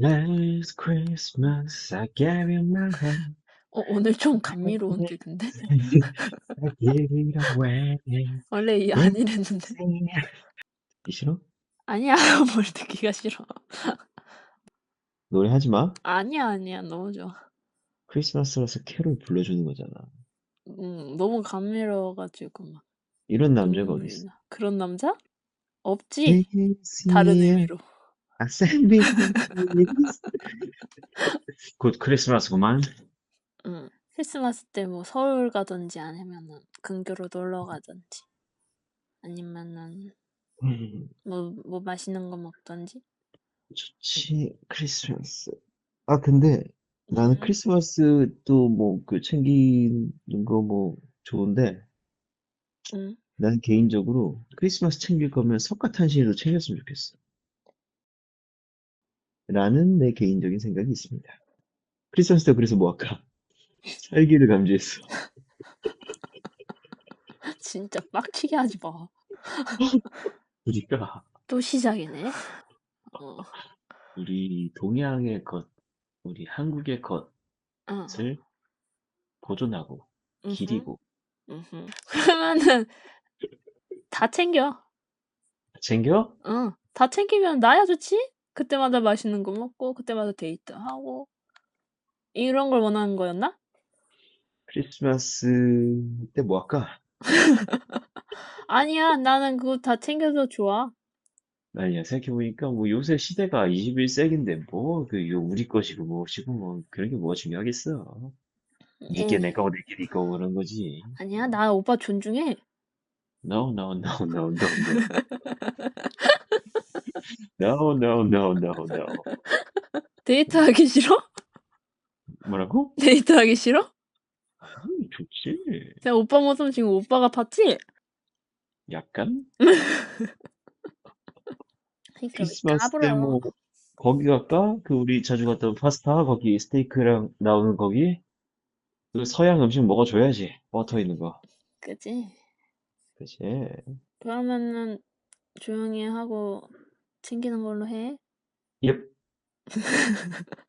Last Christmas I gave you my heart. 어, 오늘 좀 감미로운? I gave it away. 원래 이 응? 아니랬는데. 듣기 싫어? 아니야, 뭘 듣기가 싫어. 노래 하지 마. 아니야, 아니야, 너무 좋아. 크리스마스라서 캐롤 불러주는 거잖아. 음, 너무 감미로워가지고 막 이런 남자가 눈물이 어딨어? 나. 그런 남자? 없지? 다른 의미로. Me this. 곧 크리스마스구만. 응. 크리스마스 때 뭐 서울 가든지 아니면은 근교로 놀러 가든지 아니면은 음, 뭐, 뭐 맛있는 거 먹던지. 좋지 크리스마스. 아 근데 나는 음, 크리스마스 또 뭐 그 챙기는 거 뭐 좋은데 응. 나는 개인적으로 크리스마스 챙길 거면 석가탄신일도 챙겼으면 좋겠어. 라는 내 개인적인 생각이 있습니다. 크리스마스 때 그래서 뭐 할까? 살기를 감지했어. 진짜 빡치게 하지 마. 우리가 또 시작이네. 어, 우리 동양의 것, 우리 한국의 어, 것을 보존하고 음흠, 기리고 음흠. 그러면은 다 챙겨. 챙겨? 응, 다 챙기면 나야 좋지? 그때마다 맛있는 거 먹고, 그때마다 데이트하고, 이런 걸 원하는 거였나? 크리스마스 때 뭐 할까? 아니야, 나는 그거 다 챙겨서 좋아. 아니야, 생각해보니까 뭐 요새 시대가 21세기인데 뭐, 그, 이거 우리 것이고 뭐시고 뭐, 그런 게 뭐가 중요하겠어. 니게 에이, 내 거고 내게 네 거고 그런 거지. 아니야, 나 오빠 존중해. No, no, no, no, no, no. No, no, no, no, no. 데이트하기 싫어? 뭐라고? 데이트하기 싫어? 음, 좋지. 내가 오빠 모습 지금 오빠가 봤지? 약간? 그러니까 왜 크리스마스 때 까불어? 뭐, 거기 갈까? 그 우리 자주 갔던 파스타, 거기 스테이크랑 나오는 거기? 그 서양 음식 먹어줘야지. 버터 있는 거. 그지? 그치? 그러면은 조용히 하고 챙기는 걸로 해. 옙.